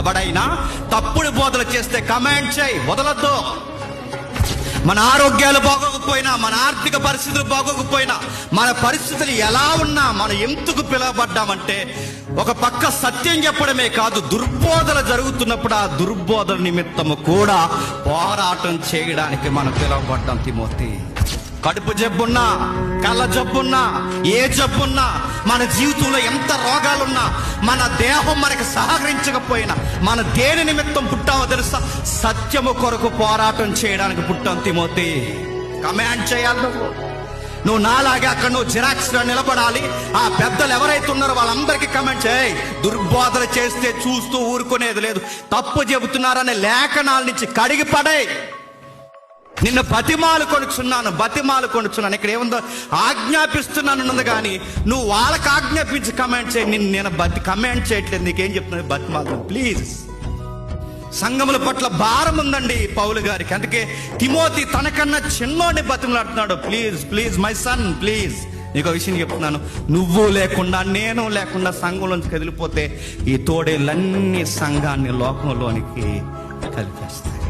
ఎవడైనా తప్పుడు బోధలు చేస్తే కమెంట్ చేయి వదలద్దు. మన ఆరోగ్యాలు బాగోకపోయినా మన ఆర్థిక పరిస్థితులు బాగోకపోయినా మన పరిస్థితులు ఎలా ఉన్నా మనం ఎందుకు పిలవబడ్డామంటే ఒక పక్క సత్యం చెప్పడమే కాదు దుర్బోధన జరుగుతున్నప్పుడు ఆ దుర్బోధన నిమిత్తము కూడా పోరాటం చేయడానికి మనం పిలవబడ్డాం తిమోతి. కడుపు జబ్బున్నా కళ్ళ జబ్బున్నా ఏ జబ్బున్నా మన జీవితంలో ఎంత రోగాలున్నా మన దేహం మనకు సహకరించకపోయినా మన దేని నిమిత్తం పుట్టామో తెలుసా? సత్యము కొరకు పోరాటం చేయడానికి పుట్టాం తిమోతి. కమాండ్ చేయాలి నువ్వు. నువ్వు నాలాగే అక్కడ నువ్వు జిరాక్స్లో నిలబడాలి. ఆ పెద్దలు ఎవరైతే ఉన్నారో వాళ్ళందరికీ కమెంట్ చేయి. దుర్బోధన చేస్తే చూస్తూ ఊరుకునేది లేదు. తప్పు చెబుతున్నారనే లేఖనాల నుంచి కడిగి పడేయ్ నిన్ను బతిమాలు కొనుక్కున్నాను బతిమాలు కొనుక్కున్నాను ఇక్కడ ఏముందో? ఆజ్ఞాపిస్తున్నాను కానీ నువ్వు వాళ్ళకి ఆజ్ఞాపించి కమెంట్ చేయి నిన్ను నేను బతి కమెంట్ చేయట్లేదు. నీకేం చెప్తున్నాను బతిమాలు. ప్లీజ్ సంఘముల పట్ల భారం ఉందండి పౌలు గారికి. అందుకే తిమోతి తనకన్నా చిన్నోడి బతిమలాడుతున్నాడు. Please please my son please నీకు ఒక విషయం చెప్తున్నాను. నువ్వు లేకుండా నేను లేకుండా సంఘంలోంచి కదిలిపోతే ఈ తోడేళ్ళన్నీ సంఘాన్ని లోకంలోనికి కలిపేస్తాయి.